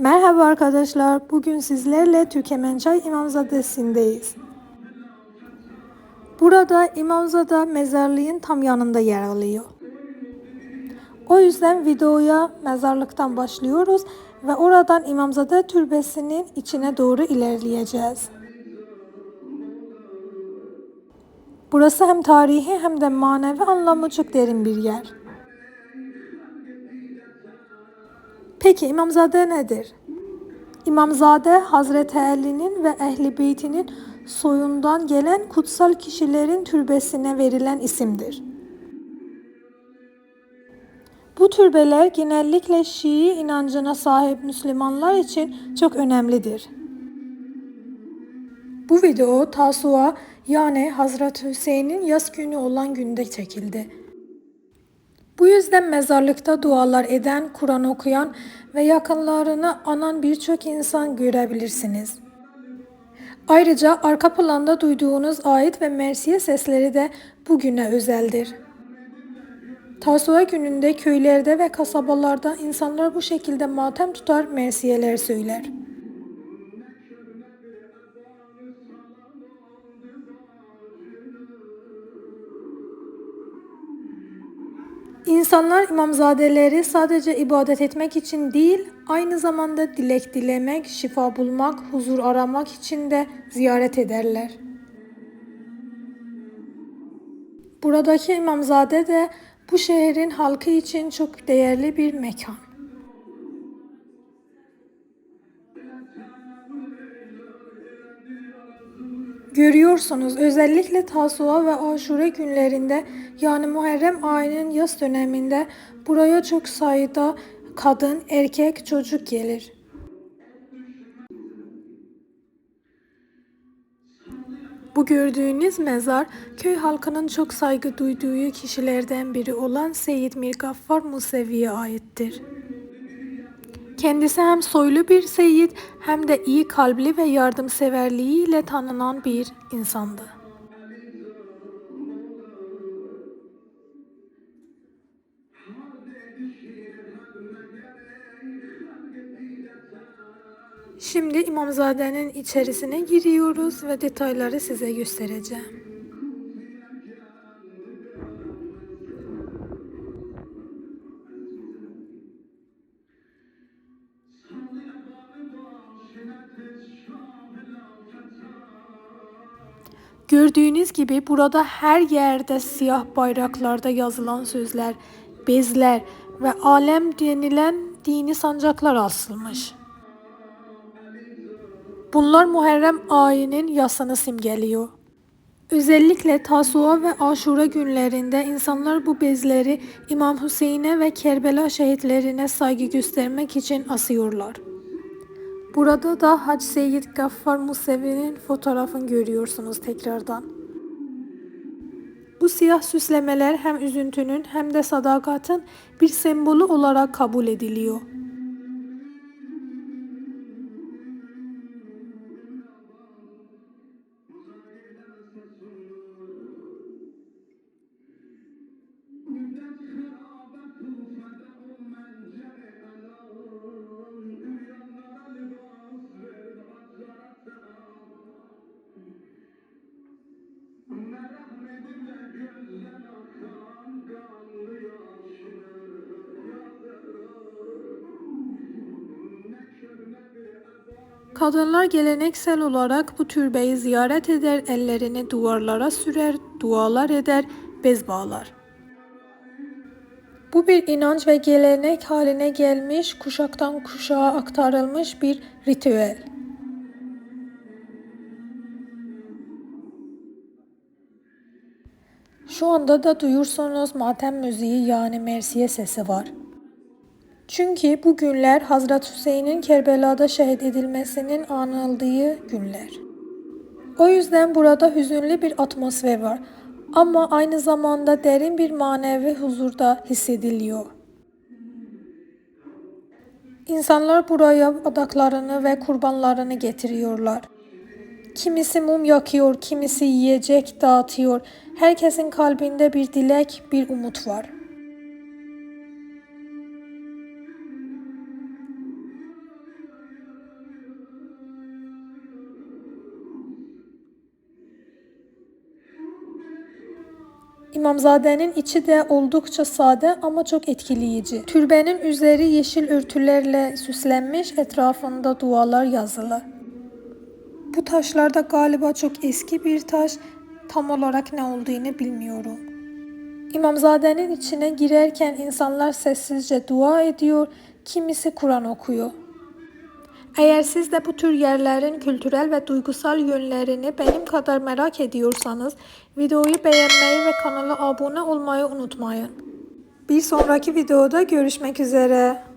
Merhaba arkadaşlar. Bugün sizlerle Türkemençay İmamzadesindeyiz. Burada İmamzada mezarlığın tam yanında yer alıyor. O yüzden videoya mezarlıktan başlıyoruz ve oradan İmamzade Türbesi'nin içine doğru ilerleyeceğiz. Burası hem tarihi hem de manevi anlamı çok derin bir yer. Peki İmamzade nedir? İmamzade Hazreti Ali'nin ve Ehli Beytinin soyundan gelen kutsal kişilerin türbesine verilen isimdir. Bu türbeler genellikle Şii inancına sahip Müslümanlar için çok önemlidir. Bu video Tasua yani Hazreti Hüseyin'in yaz günü olan günde çekildi. Bu yüzden mezarlıkta dualar eden, Kur'an okuyan ve yakınlarını anan birçok insan görebilirsiniz. Ayrıca arka planda duyduğunuz ayet ve mersiye sesleri de bugüne özeldir. Tasua gününde köylerde ve kasabalarda insanlar bu şekilde matem tutar mersiyeler söyler. İnsanlar imamzadeleri sadece ibadet etmek için değil, aynı zamanda dilek dilemek, şifa bulmak, huzur aramak için de ziyaret ederler. Buradaki imamzade de bu şehrin halkı için çok değerli bir mekan. Görüyorsunuz özellikle Tasua ve Aşure günlerinde yani Muharrem ayının yaz döneminde buraya çok sayıda kadın, erkek, çocuk gelir. Bu gördüğünüz mezar köy halkının çok saygı duyduğu kişilerden biri olan Seyyid Mirgaffar Musevi'ye aittir. Kendisi hem soylu bir seyit hem de iyi kalpli ve yardımseverliğiyle tanınan bir insandı. Şimdi İmamzade'nin içerisine giriyoruz ve detayları size göstereceğim. Gördüğünüz gibi burada her yerde siyah bayraklarda yazılan sözler, bezler ve alem denilen dini sancaklar asılmış. Bunlar Muharrem ayının yasını simgeliyor. Özellikle Tasua ve Aşura günlerinde insanlar bu bezleri İmam Hüseyin'e ve Kerbela şehitlerine saygı göstermek için asıyorlar. Burada da Hac Seyyid Gaffar Musevi'nin fotoğrafını görüyorsunuz tekrardan. Bu siyah süslemeler hem üzüntünün hem de sadakatin bir sembolü olarak kabul ediliyor. Kadınlar geleneksel olarak bu türbeyi ziyaret eder, ellerini duvarlara sürer, dualar eder, bez bağlar. Bu bir inanç ve gelenek haline gelmiş, kuşaktan kuşağa aktarılmış bir ritüel. Şu anda da duyursunuz matem müziği yani mersiye sesi var. Çünkü bu günler Hazreti Hüseyin'in Kerbela'da şehit edilmesinin anıldığı günler. O yüzden burada hüzünlü bir atmosfer var ama aynı zamanda derin bir manevi huzurda hissediliyor. İnsanlar buraya adaklarını ve kurbanlarını getiriyorlar. Kimisi mum yakıyor, kimisi yiyecek dağıtıyor. Herkesin kalbinde bir dilek, bir umut var.'' İmamzadenin içi de oldukça sade ama çok etkileyici. Türbenin üzeri yeşil örtülerle süslenmiş, etrafında dualar yazılı. Bu taşlarda galiba çok eski bir taş, tam olarak ne olduğunu bilmiyorum. İmamzadenin içine girerken insanlar sessizce dua ediyor, kimisi Kur'an okuyor. Eğer siz de bu tür yerlerin kültürel ve duygusal yönlerini benim kadar merak ediyorsanız videoyu beğenmeyi ve kanala abone olmayı unutmayın. Bir sonraki videoda görüşmek üzere.